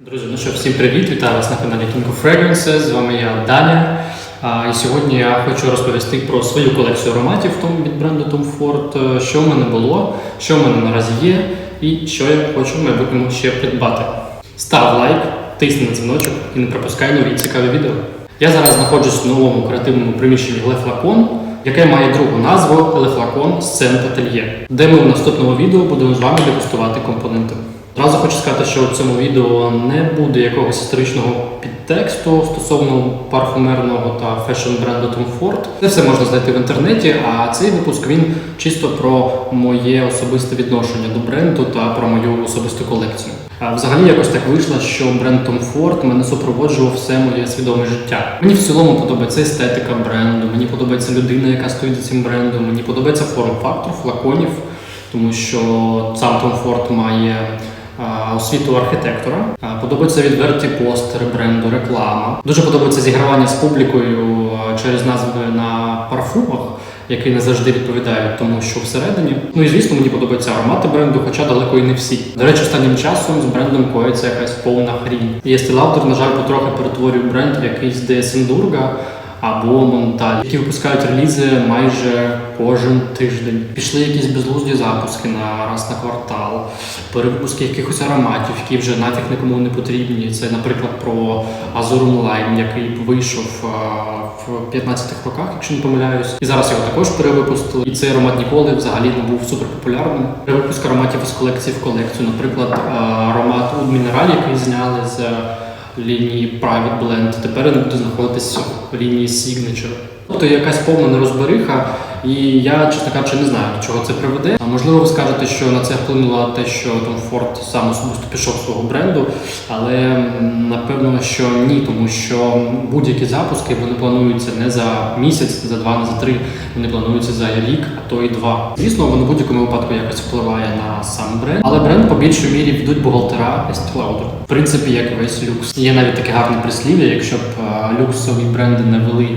Друзі, ну що, всім привіт! Вітаю вас на каналі Kinko Fragrances. З вами я Даня. І сьогодні я хочу розповісти про свою колекцію ароматів від бренду Tom Ford, е, що в мене було, що в мене наразі є, і що я хочу в майбутньому ще придбати. Став лайк, тисни на дзвіночок і не пропускай нові цікаві відео. Я зараз знаходжусь в новому креативному приміщенні Flacon, яке має другу назву Flacon Scent Atelier, де ми в наступному відео будемо з вами дегустувати компоненти. Одразу хочу сказати, що в цьому відео не буде якогось історичного підтексту стосовно парфумерного та фешн бренду Tom Ford. Це все можна знайти в інтернеті, а цей випуск він чисто про моє особисте відношення до бренду та про мою особисту колекцію. Взагалі якось так вийшло, що бренд Tom Ford мене супроводжував все моє свідоме життя. Мені в цілому подобається естетика бренду, мені подобається людина, яка стоїть за цим брендом, мені подобається форм-фактор флаконів, тому що сам Tom Ford має освіту архітектора. Подобаються відверті постери бренду, реклама. Дуже подобається зігравання з публікою через назви на парфумах, які не завжди відповідають тому, що всередині. Ну і звісно, мені подобаються аромати бренду, хоча далеко і не всі. До речі, останнім часом з брендом коїться якась повна хрінь. І Estee Lauder, на жаль, потрохи перетворює бренд в якийсь де Сендурга або Монталь, які випускають релізи майже кожен тиждень. Пішли якісь безглузді запуски на раз на квартал, перевипуски якихось ароматів, які вже нафіг нікому не потрібні. Це, наприклад, про Azurum Lime, який вийшов в 15-х роках, якщо не помиляюсь. І зараз його також перевипустили. І цей аромат ніколи взагалі не був суперпопулярним. Перевипуск ароматів із колекції в колекцію. Наприклад, аромат Oud Mineral, який зняли з лінії Private Blend, тепер він буде знаходитися в лінії Signature. Тобто якась повна нерозбериха, і я, чесно кажучи, не знаю, до чого це приведе. А можливо, ви скажете, що на це вплинуло те, що Tom Ford сам особисто пішов свого бренду, але напевно, що ні, тому що будь-які запуски вони плануються не за місяць, не за два, не за три, вони плануються за рік, а то і два. Звісно, воно в будь-якому випадку якось впливає на сам бренд, але бренд по більшій мірі ведуть бухгалтера Estee В принципі, як весь люкс. Є навіть таке гарне прислів'я, якщо б люксові бренди не вели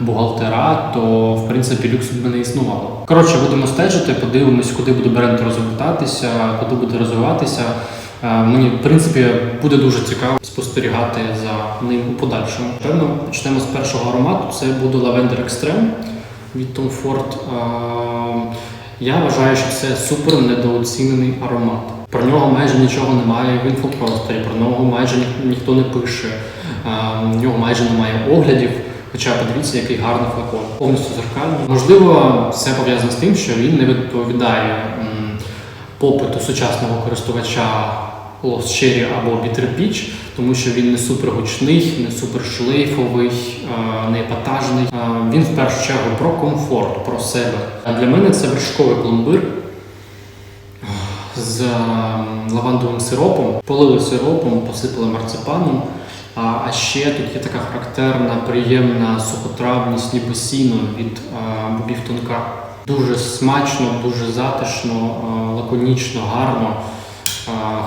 бухгалтера, то в принципі люкс би не існувало. Коротше, будемо стежити, подивимось, куди буде бренд розвиватися, куди буде розвиватися. Е, Мені в принципі буде дуже цікаво спостерігати за ним у подальшому. Певно, почнемо з першого аромату. Це буде Lavender Extreme від Tom Ford. Е, Я вважаю, що це супер недооцінений аромат. Про нього майже нічого немає в інфопросторі, про нього майже ні- ніхто не пише, е, в нього майже немає оглядів. Хоча подивіться, який гарний флакон, повністю зеркальний. Можливо, це пов'язано з тим, що він не відповідає попиту сучасного користувача Lost Cherry або Bitter Peach, тому що він не супер гучний, не супер шлейфовий, е, не епатажний. Е, Він в першу чергу про комфорт, про себе. А для мене це вершковий пломбир з лавандовим сиропом, полили сиропом, посипали марципаном. А, ще тут є така характерна, приємна сухотравність, ніби сіно від бобів тонка. Дуже смачно, дуже затишно, лаконічно, гарно.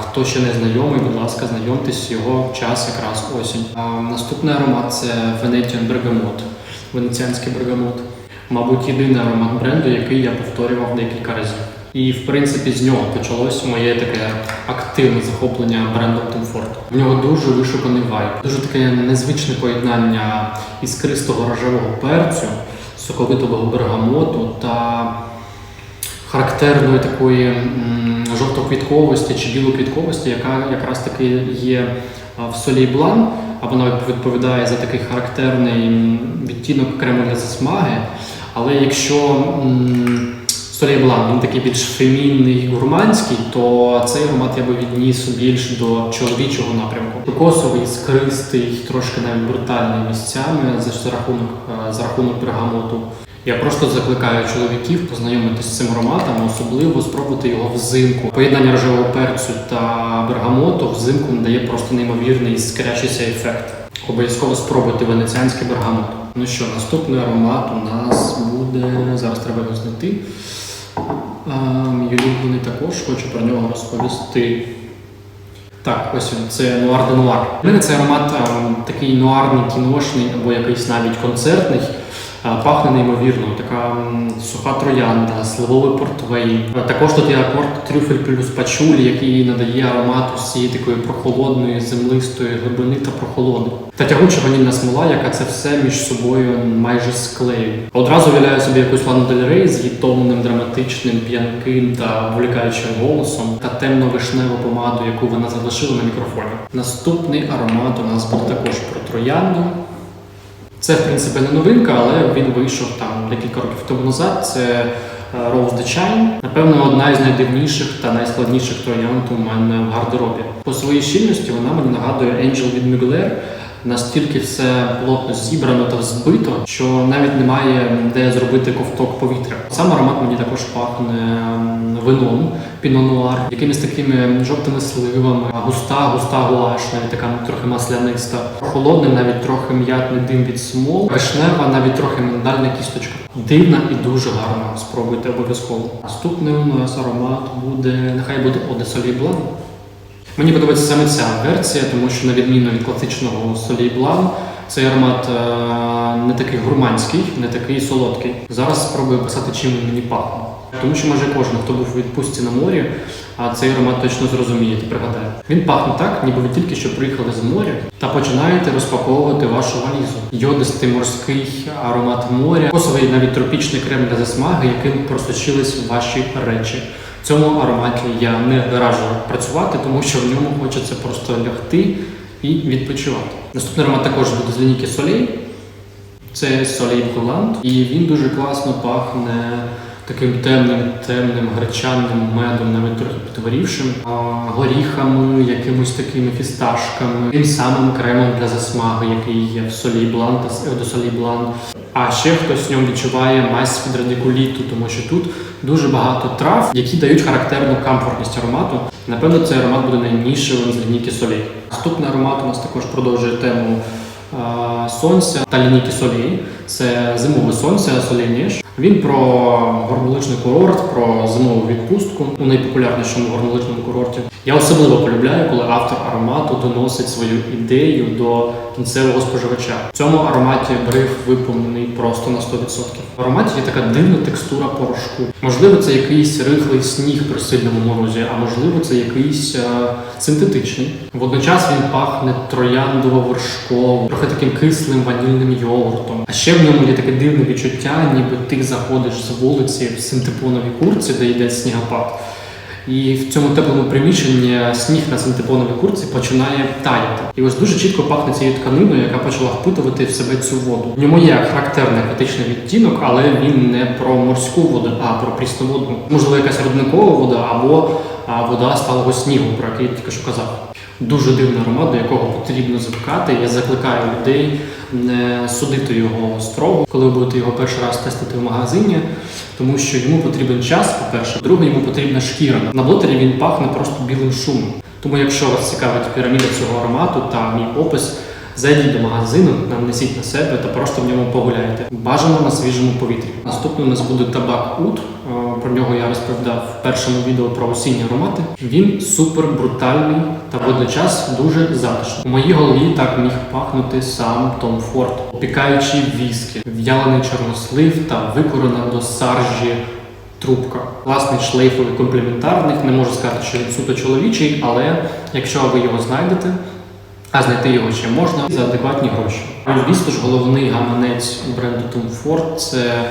Хто ще не знайомий, будь ласка, знайомтесь, його час якраз осінь. А, Наступний аромат це Venetian Bergamot, венеціанський бергамот. Мабуть, єдиний аромат бренду, який я повторював декілька разів. І в принципі з нього почалось моє таке активне захоплення брендом Tom Ford. В нього дуже вишуканий вайб, дуже таке незвичне поєднання іскристого рожевого перцю, соковитого бергамоту та характерної такої жовтоквітковості чи білоквітковості, яка якраз таки є в солі блан, або навіть відповідає за такий характерний відтінок крему для засмаги. Але якщо м, Солей Блан, він такий більш фемінний, гурманський, то цей аромат я би відніс більш до чоловічого напрямку. Кокосовий, скристий, трошки навіть брутальний місцями за за рахунок, е, за рахунок бергамоту. Я просто закликаю чоловіків познайомитися з цим ароматом, особливо спробувати його взимку. Поєднання рожевого перцю та бергамоту взимку надає просто неймовірний скрячийся ефект. Обов'язково спробуйте венеціанський бергамот. Ну що, наступний аромат у нас буде. Зараз треба його знайти. Мій улюблений також, хочу про нього розповісти. Так, ось він, це нуар де нуар. У мене це аромат ем, такий нуарний, кіношний або якийсь навіть концертний. Пахне неймовірно, така суха троянда, сливовий портвейн. Також тут є акорд трюфель плюс пачулі, який надає аромат усієї такої прохолодної, землистої глибини та прохолоди. Та тягуча ванільна смола, яка це все між собою майже склеює. Одразу уявляю собі якусь Лану Рей з її томним, драматичним, п'янким та вулікаючим голосом та темно-вишневу помаду, яку вона залишила на мікрофоні. Наступний аромат у нас буде також про троянду. Це, в принципі, не новинка, але він вийшов там декілька років тому назад. Це е, Rose the Chine. Напевно, одна із найдивніших та найскладніших троянд у мене в гардеробі. По своїй щільності вона мені нагадує Angel від Mugler. Настільки все плотно зібрано та збито, що навіть немає де зробити ковток повітря. Сам аромат мені також пахне вином пінонуар, якимись такими жовтими сливами, густа, густа гуаш, навіть така трохи масляниста, холодний, навіть трохи м'ятний дим від смол, вишнева, навіть трохи миндальна кісточка. Дивна і дуже гарна. Спробуйте обов'язково. Наступний у нас аромат буде, нехай буде Оде Блан. Мені подобається саме ця версія, тому що на відміну від класичного солі блан, цей аромат е, не такий гурманський, не такий солодкий. Зараз спробую писати, чим мені пахне. Тому що майже кожен, хто був у відпустці на морі, а цей аромат точно зрозуміє і пригадає. Він пахне так, ніби ви тільки що приїхали з моря та починаєте розпаковувати вашу валізу. Йодистий морський аромат моря, косовий навіть тропічний крем для засмаги, яким просочились ваші речі. Цьому ароматі я не раджу працювати, тому що в ньому хочеться просто лягти і відпочивати. Наступний аромат також буде з лінійки солей. Це солей Голланд, І він дуже класно пахне таким темним, темним, гречаним медом, навіть трохи підгорівшим, горіхами, якимось такими фісташками, тим самим кремом для засмаги, який є в Soleil Blanc та Eau de А ще хтось в ньому відчуває мазь від радикуліту, тому що тут дуже багато трав, які дають характерну комфортність аромату. Напевно, цей аромат буде найнішим з лінійки солей. Наступний аромат у нас також продовжує тему сонця та лінійки солей. Це зимове сонце, солейніш. Він про горнолижний курорт, про зимову відпустку у найпопулярнішому горнолижному курорті. Я особливо полюбляю, коли автор аромату доносить свою ідею до кінцевого споживача. В цьому ароматі бриф виповнений просто на 100%. В ароматі є така дивна текстура порошку. Можливо, це якийсь рихлий сніг при сильному морозі, а можливо, це якийсь е, синтетичний. Водночас він пахне трояндово-вершково, трохи таким кислим ванільним йогуртом. А ще в ньому є таке дивне відчуття, ніби ти заходиш з вулиці в синтепоновій курці, де йде снігопад. І в цьому теплому приміщенні сніг на синтепоновій курці починає таяти. І ось дуже чітко пахне цією тканиною, яка почала впитувати в себе цю воду. В ньому є характерний акватичний відтінок, але він не про морську воду, а про прісноводну. Можливо, якась родникова вода або вода сталого снігу, про який я тільки що казав. Дуже дивний аромат, до якого потрібно звикати. Я закликаю людей не судити його строго, коли ви будете його перший раз тестити в магазині, тому що йому потрібен час, по-перше, друге, йому потрібна шкіра. На блотері він пахне просто білим шумом. Тому, якщо вас цікавить піраміда цього аромату та мій опис, зайдіть до магазину, нанесіть на себе та просто в ньому погуляйте. Бажано на свіжому повітрі. Наступний у нас буде табак Ут. Е, Про нього я розповідав в першому відео про осінні аромати. Він супер брутальний та водночас дуже затишний. У моїй голові так міг пахнути сам Том Форд, опікаючи віскі, в'ялений чорнослив та викорена до саржі трубка. Класний шлейфовий комплементарник. Не можу сказати, що він суто чоловічий, але якщо ви його знайдете, а знайти його ще можна за адекватні гроші. Ну, Звісно ж, головний гаманець бренду Tom Ford – це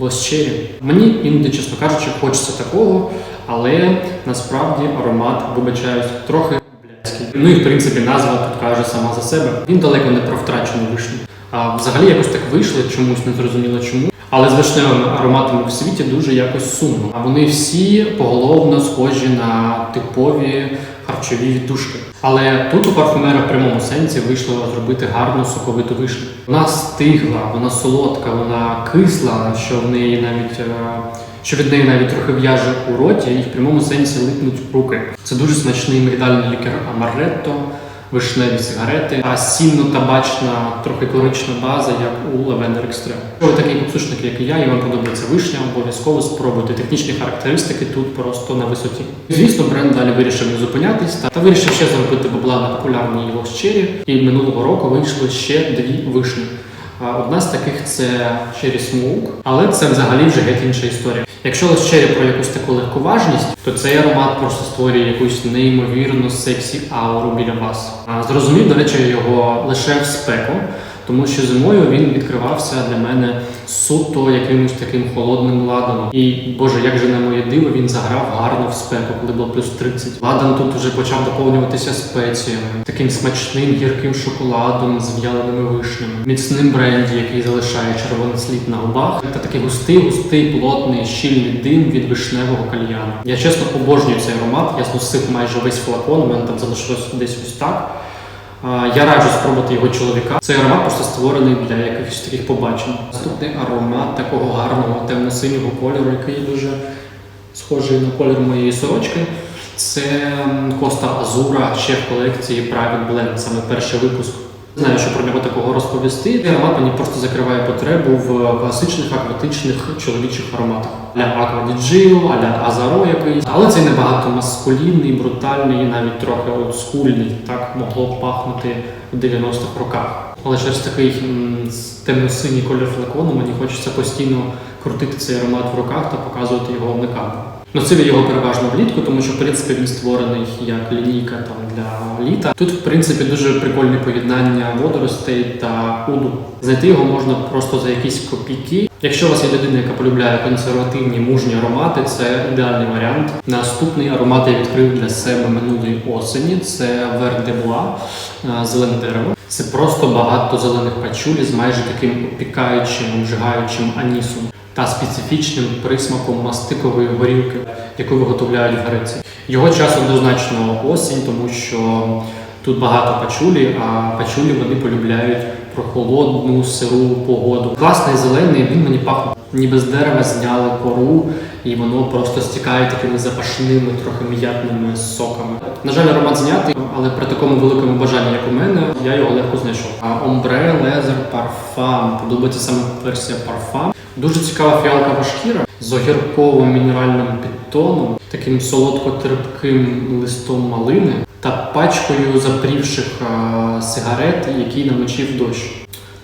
Cherry. Мені іноді, чесно кажучи, хочеться такого, але насправді аромат, вибачаюсь, трохи блядський. Ну і в принципі назва тут каже сама за себе. Він далеко не про втрачену вишню. А взагалі якось так вийшло, чомусь не зрозуміло чому. Але з вишневими ароматами в світі дуже якось сумно. А вони всі поголовно схожі на типові харчові віддушки. Але тут у парфумера в прямому сенсі вийшло зробити гарну соковиту вишню. Вона стигла, вона солодка, вона кисла, що в неї навіть. е, Що від неї навіть трохи в'яже у роті і в прямому сенсі липнуть руки. Це дуже смачний мигдальний лікер Амаретто, вишневі сигарети, а сінно-табачна, трохи корична база, як у Extreme. Якщо ви такий попсушник, як і я, і вам подобається вишня, обов'язково спробуйте. Технічні характеристики тут просто на висоті. Звісно, бренд далі вирішив не зупинятись та, та вирішив ще зробити бабла на популярній його щирі. І минулого року вийшли ще дві вишні. Одна з таких це Cherry Smoke, але це взагалі вже геть інша історія. Якщо лише Cherry про якусь таку легковажність, то цей аромат просто створює якусь неймовірно сексі ауру біля вас. Зрозумів, до речі, його лише в спеку, тому що зимою він відкривався для мене суто якимось таким холодним ладаном. І боже, як же на моє диво, він заграв гарно в спеку, коли було плюс 30. Ладан тут вже почав доповнюватися спеціями, таким смачним гірким шоколадом з в'яленими вишнями, міцним бренді, який залишає червоний слід на губах, та такий густий, густий, плотний, щільний дим від вишневого кальяну. Я чесно обожнюю цей аромат. Я зносив майже весь флакон. У мене там залишилось десь ось так. Я раджу спробувати його чоловіка. Цей аромат просто створений для якихось таких побачень. Наступний аромат такого гарного темно-синього кольору, який дуже схожий на колір моєї сорочки. Це Коста Азура ще в колекції Private Blend, саме перший випуск. Знаю, що про нього такого розповісти. Аромат мені просто закриває потребу в класичних акватичних чоловічих ароматах. Аля Aqua di Gio, аля Азаро якийсь. Але це набагато маскулінний, брутальний, навіть трохи олдскульний. Так могло б пахнути в 90-х роках. Але через такий темно-синій колір флакону мені хочеться постійно крутити цей аромат в руках та показувати його вмикати. Носив я його переважно влітку, тому що в принципі він створений як лінійка там для літа. Тут, в принципі, дуже прикольне поєднання водоростей та уду. Знайти його можна просто за якісь копійки. Якщо у вас є людина, яка полюбляє консервативні мужні аромати, це ідеальний варіант. Наступний аромат я відкрив для себе минулої осені. Це е, зелене дерево. Це просто багато зелених пачулі з майже таким опікаючим, обжигаючим анісом та специфічним присмаком мастикової горілки, яку виготовляють в Греції. Його час однозначно осінь, тому що тут багато пачулі, а пачулі вони полюбляють прохолодну сиру погоду. Класний зелений, він мені пахне. Ніби з дерева зняли кору, і воно просто стікає такими запашними, трохи м'ятними соками. На жаль, аромат знятий, але при такому великому бажанні, як у мене, я його легко знайшов. А Омбре, Лезер, Парфам. Подобається саме версія Парфам. Дуже цікава фіалкова шкіра з огірковим мінеральним підтоном, таким солодко-терпким листом малини та пачкою запрівших а, сигарет, які намочив дощ.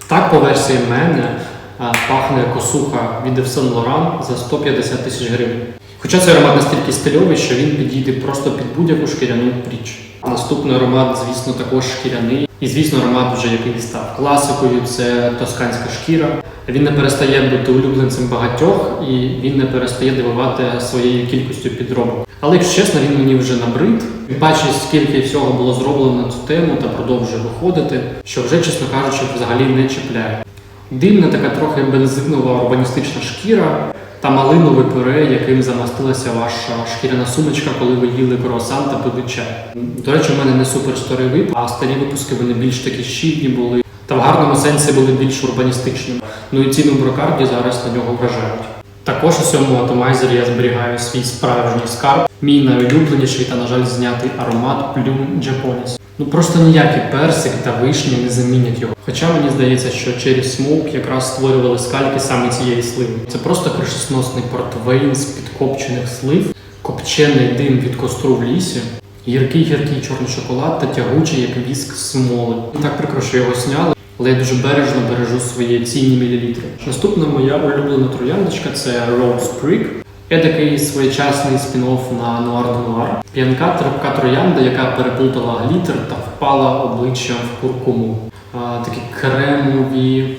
Так, по версії мене а, пахне косуха від Saint Laurent за 150 тисяч гривень. Хоча цей аромат настільки стильовий, що він підійде просто під будь-яку шкіряну річ. Наступний аромат, звісно, також шкіряний. І, звісно, аромат вже який став класикою, це тосканська шкіра. Він не перестає бути улюбленцем багатьох і він не перестає дивувати своєю кількістю підробок. Але якщо чесно, він мені вже набрид. Бачить, скільки всього було зроблено на цю тему та продовжує виходити, що вже, чесно кажучи, взагалі не чіпляє. Дивна така трохи бензинова урбаністична шкіра та малинове пюре, яким замастилася ваша шкіряна сумочка, коли ви їли круасан та пили чай. До речі, у мене не супер старий випуск, а старі випуски вони більш такі щільні були. Та в гарному сенсі були більш урбаністичними. Ну і ціни в брокарді зараз на нього вражають. Також у цьому атомайзері я зберігаю свій справжній скарб, мій найулюбленіший та, на жаль, знятий аромат Plum Japonis. Ну просто ніякий персик та вишні не замінять його. Хоча мені здається, що Cherry Smoke якраз створювали скальки саме цієї сливи. Це просто кришесносний портвейн з підкопчених слив, копчений дим від костру в лісі, гіркий гіркий чорний шоколад та тягучий, як віск смоли. Так прикро, що його сняли. Але я дуже бережно бережу свої цінні мілілітри. Наступна моя улюблена трояндочка це Rose Creek. Едакий своєчасний спін-офф на Нуар де Нуар. П'янка терпка троянда, яка переплутала глітер та впала обличчям в куркуму. А, такі кремові,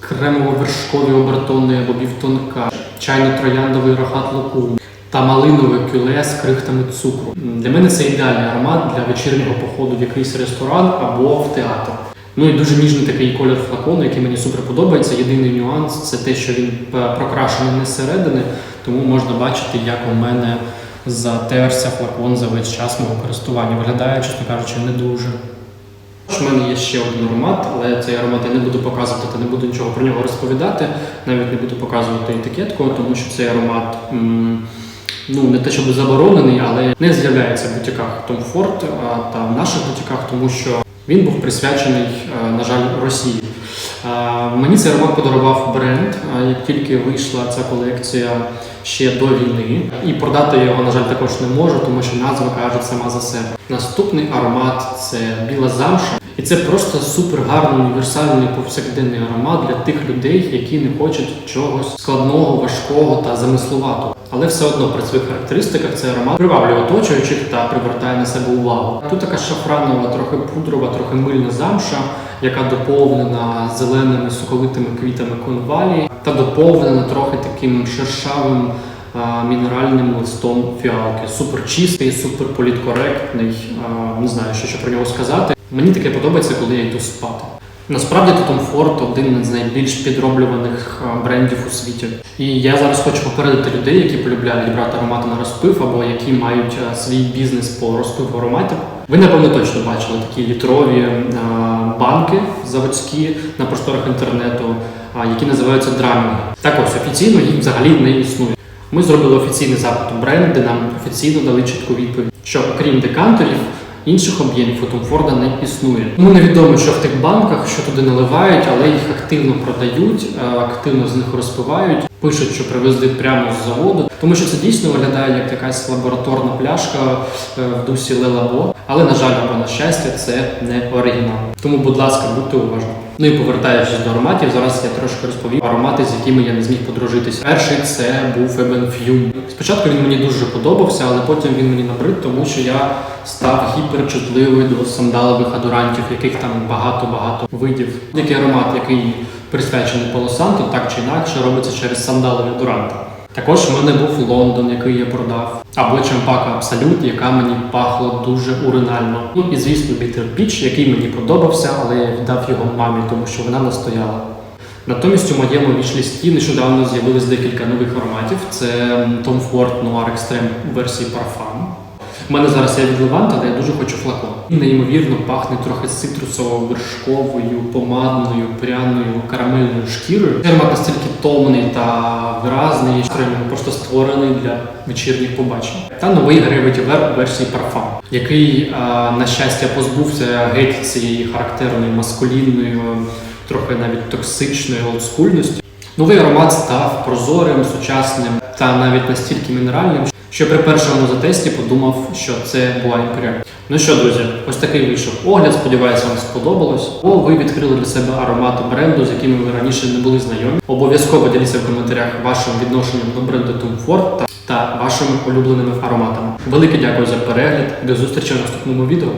кремово-вершкові обертони або бівтонка, чайно-трояндовий рахат лукум та малинове кюле з крихтами цукру. Для мене це ідеальний аромат для вечірнього походу в якийсь ресторан або в театр. Ну і дуже ніжний такий колір флакону, який мені супер подобається. Єдиний нюанс це те, що він прокрашений не зсередини, тому можна бачити, як у мене затерся флакон за весь час мого користування. Виглядає, чесно кажучи, не дуже. У мене є ще один аромат, але цей аромат я не буду показувати та не буду нічого про нього розповідати. Навіть не буду показувати етикетку, тому що цей аромат м, ну не те, щоб заборонений, але не з'являється в бутіках Tom Ford та в наших бутіках, тому що він був присвячений, е, на жаль, Росії. Е, Мені цей ремонт подарував бренд. Як тільки вийшла ця колекція ще до війни. І продати його, на жаль, також не можу, тому що назва каже сама за себе. Наступний аромат це біла замша. І це просто супер гарний універсальний повсякденний аромат для тих людей, які не хочуть чогось складного, важкого та замислуватого. Але все одно при своїх характеристиках цей аромат приваблює оточуючих та привертає на себе увагу. Тут така шафранова, трохи пудрова, трохи мильна замша, яка доповнена зеленими соковитими квітами конвалії та доповнена трохи таким шершавим мінеральним листом фіалки. Супер чистий, супер політкоректний. Не знаю, що ще про нього сказати. Мені таке подобається, коли я йду спати. Насправді Tom Ford один з найбільш підроблюваних брендів у світі. І я зараз хочу попередити людей, які полюбляють брати аромати на розпив або які мають свій бізнес по розпиву ароматів. Ви напевно точно бачили такі літрові банки заводські на просторах інтернету, які називаються драмінги. Так ось офіційно їх взагалі не існує. Ми зробили офіційний запит у бренд, де нам офіційно дали чітку відповідь, що окрім декантерів, інших об'ємів у Том Форда не існує. Тому невідомо, що в тих банках, що туди наливають, але їх активно продають, е, активно з них розпивають. Пишуть, що привезли прямо з заводу, тому що це дійсно виглядає як якась лабораторна пляшка е, в дусі Лелабо. Але на жаль, або на щастя, це не оригінал. Тому, будь ласка, будьте уважні. Ну і повертаючись до ароматів, зараз я трошки розповім аромати, з якими я не зміг подружитися. Перший це був Eben Fume. Спочатку він мені дуже подобався, але потім він мені набрид, тому що я став гіперчутливий до сандалових адорантів, яких там багато-багато видів. Який аромат, який присвячений полосанту, так чи інакше робиться через сандалові адоранти. Також в мене був Лондон, який я продав, або Чампака Абсолют, яка мені пахла дуже уринально. Ну і звісно, Бітер Піч, який мені подобався, але я віддав його мамі, тому що вона настояла. Натомість у моєму вічлісті нещодавно з'явилось декілька нових ароматів. Це Tom Ford Noir Extreme версії Parfum. У мене зараз є від Леванта, але я дуже хочу флакон. І неймовірно пахне трохи цитрусово-вершковою, помадною, пряною, карамельною шкірою. Аромат настільки томний та виразний, що він просто створений для вечірніх побачень. Та новий Wear у версії Parfum, який, на щастя, позбувся геть цієї характерної маскулінної, трохи навіть токсичної олдскульності. Новий аромат став прозорим, сучасним та навіть настільки мінеральним, що при першому затесті подумав, що це була імперіаль. Ну що, друзі, ось такий вийшов огляд. Сподіваюся, вам сподобалось. Або ви відкрили для себе аромати бренду, з якими ви раніше не були знайомі. Обов'язково діліться в коментарях вашим відношенням до бренду Tom Ford та, та вашими улюбленими ароматами. Велике дякую за перегляд. До зустрічі в наступному відео.